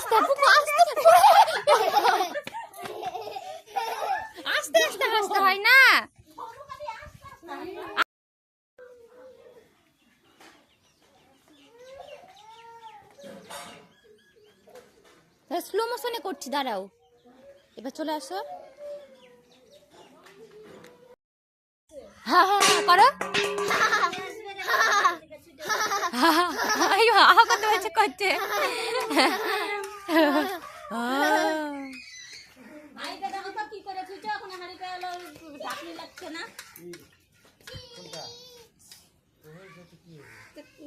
আস্তে পুকু আস্তে আস্তে আস্তে হাসতে হয় না স্লো মোশনে করছি দাঁড়াও এবার চলে আসো হা হা করো হা হা করছে কি? না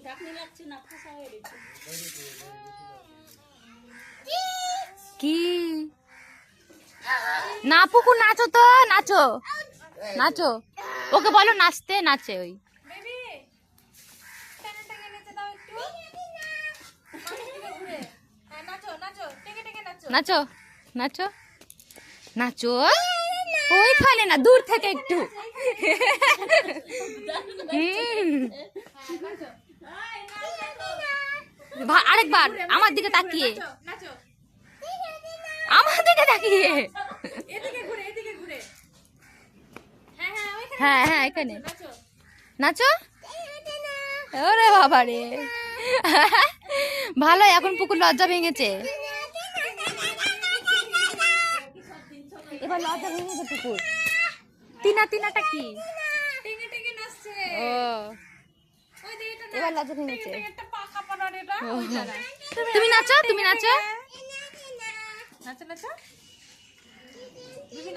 ঢাকনি লাগছে না ফাঁসা হয়ে গেছে কি না পুকু নাচো তো, নাচো। নাচো। ওকে বলো, নাচতে, নাচে ওই বেবি টেনে টেনে নেচে দাও একটু মাটির দিকে ঘুরে হ্যাঁ নাচো নাচো টেকে টেকে নাচো নাচো নাচো। ওইখানে না, দূর থেকে একটু। আরেকবার, আমার দিকে তাকিয়ে। আমার দিকে তাকিয়ে। হ্যাঁ হ্যাঁ এখানে। নাচো। ওরে বাবা রে ভালো, এখন পুকুর লজ্জা ভেঙেছে। এবার লজ্জা ভেঙেছে পুকুর। তিনা তিনাটা কি? ও। এবার লজ্জা ভেঙেছে এটা। তুমি নাচো তুমি নাচো। নাচো নাচো। বেবি